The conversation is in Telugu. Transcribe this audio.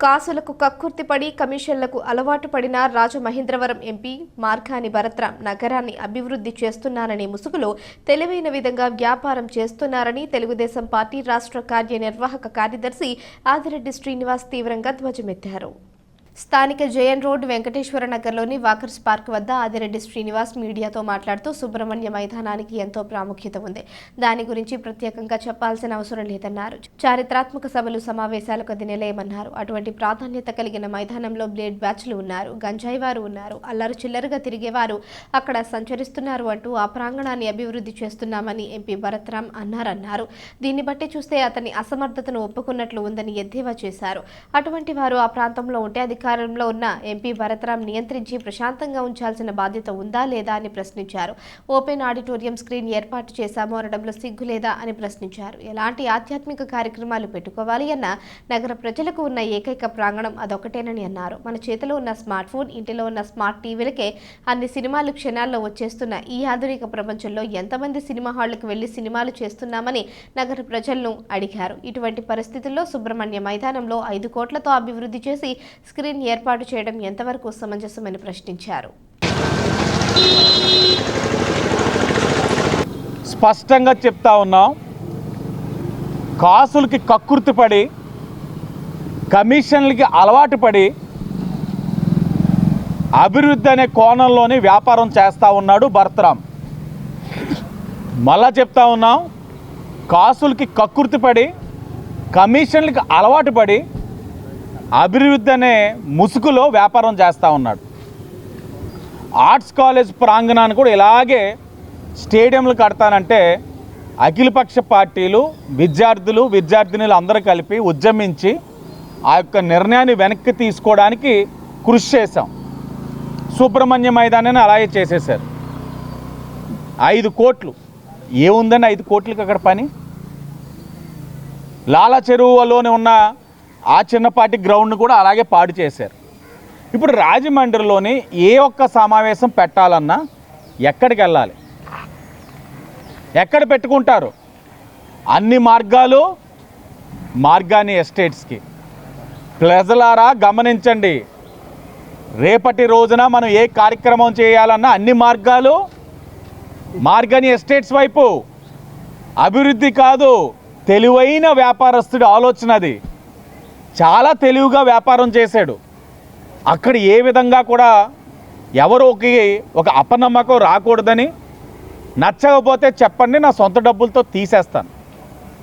కాసులకు కక్కుర్తిపడి కమిషన్లకు అలవాటు పడిన రాజమహేంద్రవరం ఎంపీ మార్గాని భరత్రాం నగరాన్ని అభివృద్ధి చేస్తున్నారనే ముసుగులో తెలివైన విధంగా వ్యాపారం చేస్తున్నారని తెలుగుదేశం పార్టీ రాష్ట్ర కార్యనిర్వాహక కార్యదర్శి ఆదిరెడ్డి శ్రీనివాస్ తీవ్రంగా ధ్వజమెత్తారు. స్థానిక జేఎన్ రోడ్ వెంకటేశ్వర నగర్లోని వాకర్స్ పార్క్ వద్ద ఆదిరెడ్డి శ్రీనివాస్ మీడియాతో మాట్లాడుతూ సుబ్రహ్మణ్య మైదానానికి ఎంతో ప్రాముఖ్యత ఉంది. దాని గురించి ప్రత్యేకంగా చెప్పాల్సిన అవసరం లేదన్నారు. చారిత్రాత్మక సభలు సమావేశాలకు అది నిలయమన్నారు అటువంటి ప్రాధాన్యత కలిగిన మైదానంలో బ్లేడ్ బ్యాచ్లు ఉన్నారు. గంజాయి వారు ఉన్నారు. అల్లరు చిల్లరగా తిరిగేవారు అక్కడ సంచరిస్తున్నారు అంటూ ఆ ప్రాంగణాన్ని అభివృద్ధి చేస్తున్నామని ఎంపీ భరత్రామ్ అన్నారన్నారు. దీన్ని బట్టి చూస్తే అతని అసమర్థతను ఒప్పుకున్నట్లు ఉందని ఎద్దేవా చేశారు. అటువంటి వారు ఆ ప్రాంతంలో ఉంటే అధికారంలో ఉన్న ఎంపీ భరతరాం నియంత్రించి ప్రశాంతంగా ఉంచాల్సిన బాధ్యత ఉందా లేదా అని ప్రశ్నించారు. ఓపెన్ ఆడిటోరియం స్క్రీన్ ఏర్పాటు చేశాము అనడంలో సిగ్గు లేదా అని ప్రశ్నించారు. ఎలాంటి ఆధ్యాత్మిక కార్యక్రమాలు పెట్టుకోవాలి అన్న నగర ప్రజలకు ఉన్న ఏకైక ప్రాంగణం అదొకటేనని అన్నారు. మన చేతిలో ఉన్న స్మార్ట్ ఫోన్ ఇంటిలో ఉన్న స్మార్ట్ టీవీలకే అన్ని సినిమాలు క్షణాల్లో వచ్చేస్తున్న ఈ ఆధునిక ప్రపంచంలో ఎంతమంది సినిమా హాళ్ళకు వెళ్ళి సినిమాలు చేస్తున్నామని నగర ప్రజలను అడిగారు. ఇటువంటి పరిస్థితుల్లో సుబ్రహ్మణ్య మైదానంలో ఐదు కోట్లతో అభివృద్ధి చేసి స్క్రీన్ ఏర్పాటు చేయడం ఎంతవరకు సమంజసమని ప్రశ్నించారు. స్పష్టంగా చెప్తా ఉన్నాం. కాసులకి కక్కుర్తి పడి కమిషన్లకి అలవాటు పడి అభివృద్ధి అనే కోణంలోనే వ్యాపారం చేస్తూ ఉన్నాడు భరతరాం మళ్ళా చెప్తా ఉన్నాం కాసులకి కక్కుర్తి పడి కమిషన్లకి అలవాటు పడి అభివృద్ధి అనే ముసుగులో వ్యాపారం చేస్తూ ఉన్నాడు. ఆర్ట్స్ కాలేజ్ ప్రాంగణాన్ని కూడా ఇలాగే స్టేడియంలు కడతానంటే అఖిలపక్ష పార్టీలు విద్యార్థులు విద్యార్థినులు అందరూ కలిపి ఉద్యమించి ఆ యొక్క నిర్ణయాన్ని వెనక్కి తీసుకోవడానికి కృషి చేశాం. సుబ్రహ్మణ్య మైదానాన్ని అలాగే చేసేశారు. ఐదు కోట్లు. ఏముందని ఐదు కోట్లకి అక్కడ పని? లాలా చెరువులోనే ఉన్న ఆ చిన్నపాటి గ్రౌండ్ కూడా అలాగే పాడు చేశారు. ఇప్పుడు రాజమండ్రిలోని ఏ ఒక్క సమావేశం పెట్టాలన్నా ఎక్కడికి వెళ్ళాలి? ఎక్కడ పెట్టుకుంటారు? అన్ని మార్గాలు మార్గాని ఎస్టేట్స్కి. ప్రజలారా గమనించండి. రేపటి రోజున మనం ఏ కార్యక్రమం చేయాలన్నా అన్ని మార్గాలు మార్గాని ఎస్టేట్స్ వైపు. అభివృద్ధి కాదు తెలివైన వ్యాపారస్తుడి ఆలోచన అది చాలా తెలివిగా వ్యాపారం చేశాడు. అక్కడ ఏ విధంగా కూడా ఎవరోకి ఒక అపనమ్మకం రాకూడదని నచ్చకపోతే చెప్పండి నా సొంత డబ్బులతో తీసేస్తాను.